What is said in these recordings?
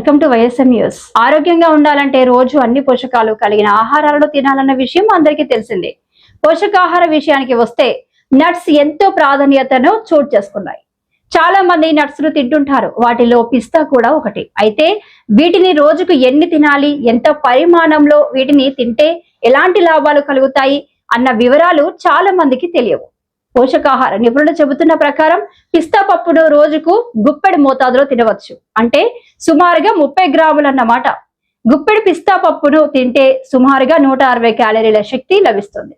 Welcome to YSM news ఆరోగ్యంగా ఉండాలంటే రోజు అన్ని పోషకాలు కలిగిన ఆహారాలను తినాలన్న విషయం అందరికీ తెలిసిందే. పోషకాహార విషయానికి వస్తే నట్స్ ఎంతో ప్రాధాన్యతను చోటు చేసుకున్నాయి. చాలా మంది నట్స్ను తింటుంటారు. వాటిలో పిస్తా కూడా ఒకటి. అయితే వీటిని రోజుకు ఎన్ని తినాలి? ఎంత పరిమాణంలో వీటిని తింటే ఎలాంటి లాభాలు కలుగుతాయి? అన్న వివరాలు చాలా మందికి తెలియవు. పోషకాహార నిపుణులు చెబుతున్న ప్రకారం పిస్తా పప్పును రోజుకు గుప్పెడు మోతాదులో తినవచ్చు. అంటే సుమారుగా ముప్పై గ్రాములు అన్నమాట గుప్పెడు పిస్తా పప్పును తింటే సుమారుగా నూట అరవై క్యాలరీల శక్తి లభిస్తుంది.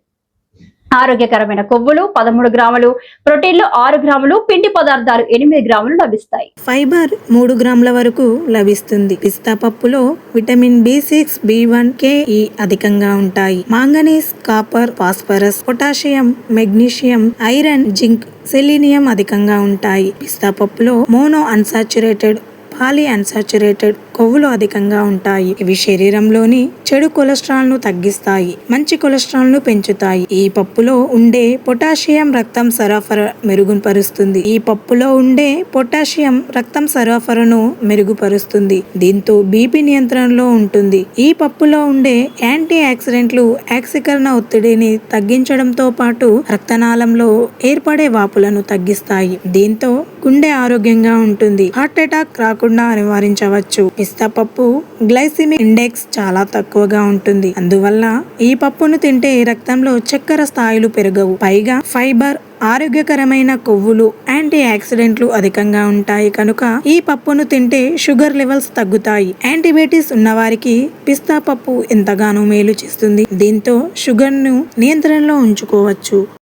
ఆరోగ్యకరమైన కొవ్వులు పదమూడు గ్రాములు ప్రోటీన్లు ఆరు గ్రాములు పిండి పదార్థాలు ఎనిమిది గ్రాములు లభిస్తాయి. ఫైబర్ మూడు గ్రాముల వరకు లభిస్తుంది. పిస్తా పప్పులో vitamin B six B one K E అధికంగా ఉంటాయి. Manganese copper phosphorus potassium magnesium iron zinc selenium అధికంగా ఉంటాయి. పిస్తా పప్పులో మోనో అన్సాచురేటెడ్ పాలీ అన్సాచురేటెడ్ కొవ్వులు అధికంగా ఉంటాయి. ఇవి శరీరంలోని చెడు కొలెస్ట్రాల్ను తగ్గిస్తాయి. మంచి కొలెస్ట్రాల్ను పెంచుతాయి. ఈ పప్పులో ఉండే పొటాషియం రక్తం సరఫరా మెరుగుపరుస్తుంది. ఈ పప్పులో ఉండే పొటాషియం రక్తం సరఫరాను మెరుగుపరుస్తుంది. దీంతో బీపీ నియంత్రణలో ఉంటుంది. ఈ పప్పులో ఉండే యాంటీ ఆక్సిడెంట్లు ఆక్సీకరణ ఒత్తిడిని తగ్గించడంతో పాటు రక్తనాళంలో ఏర్పడే వాపులను తగ్గిస్తాయి. దీంతో గుండె ఆరోగ్యంగా ఉంటుంది. హార్ట్ అటాక్ రాకుండా నివారించవచ్చు. పిస్తా పప్పు గ్లైసిమిక్ ఇండెక్స్ చాలా తక్కువగా ఉంటుంది. అందువల్ల ఈ పప్పును తింటే రక్తంలో చక్కెర స్థాయిలు పెరగవు. పైగా ఫైబర్ ఆరోగ్యకరమైన కొవ్వులు యాంటీ ఆక్సిడెంట్లు అధికంగా ఉంటాయి. కనుక ఈ పప్పును తింటే షుగర్ లెవెల్స్ తగ్గుతాయి. యాంటీబయాటిక్స్ ఉన్నవారికి పిస్తా పప్పు ఎంతగానో మేలు చేస్తుంది. దీంతో షుగర్ను నియంత్రణలో ఉంచుకోవచ్చు.